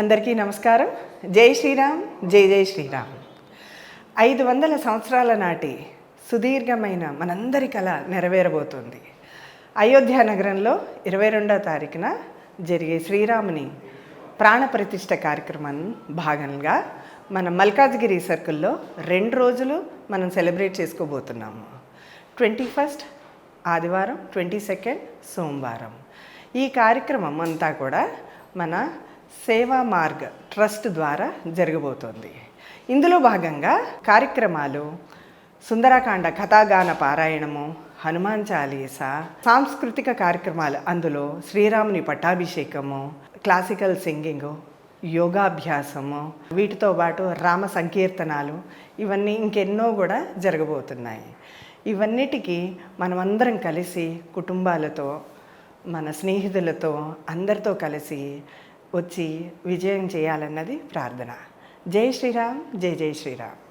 అందరికీ నమస్కారం. జై శ్రీరామ్ జై జై శ్రీరామ్. ఐదు వందల సంవత్సరాల నాటి సుదీర్ఘమైన మనందరి కళ నెరవేరబోతుంది. అయోధ్య నగరంలో ఇరవై రెండవ తారీఖున జరిగే శ్రీరాముని ప్రాణప్రతిష్ఠ కార్యక్రమం భాగంగా మన మల్కాజ్గిరి సర్కిల్లో రెండు రోజులు మనం సెలబ్రేట్ చేసుకోబోతున్నాము. ట్వంటీ ఫస్ట్ ఆదివారం ట్వంటీ సెకండ్ సోమవారం. ఈ కార్యక్రమం అంతా కూడా మన సేవా మార్గ్ ట్రస్ట్ ద్వారా జరగబోతోంది. ఇందులో భాగంగా కార్యక్రమాలు సుందరకాండ కథాగాన పారాయణము హనుమాన్ చాలీసా సాంస్కృతిక కార్యక్రమాలు అందులో శ్రీరాముని పట్టాభిషేకము క్లాసికల్ సింగింగు యోగాభ్యాసము వీటితో పాటు రామ సంకీర్తనాలు ఇవన్నీ ఇంకెన్నో కూడా జరగబోతున్నాయి. ఇవన్నిటికీ మనమందరం కలిసి కుటుంబాలతో మన స్నేహితులతో అందరితో కలిసి వచ్చి విజయం చేయాలన్నది ప్రార్థన. జై శ్రీరామ్ జై జై శ్రీరామ్.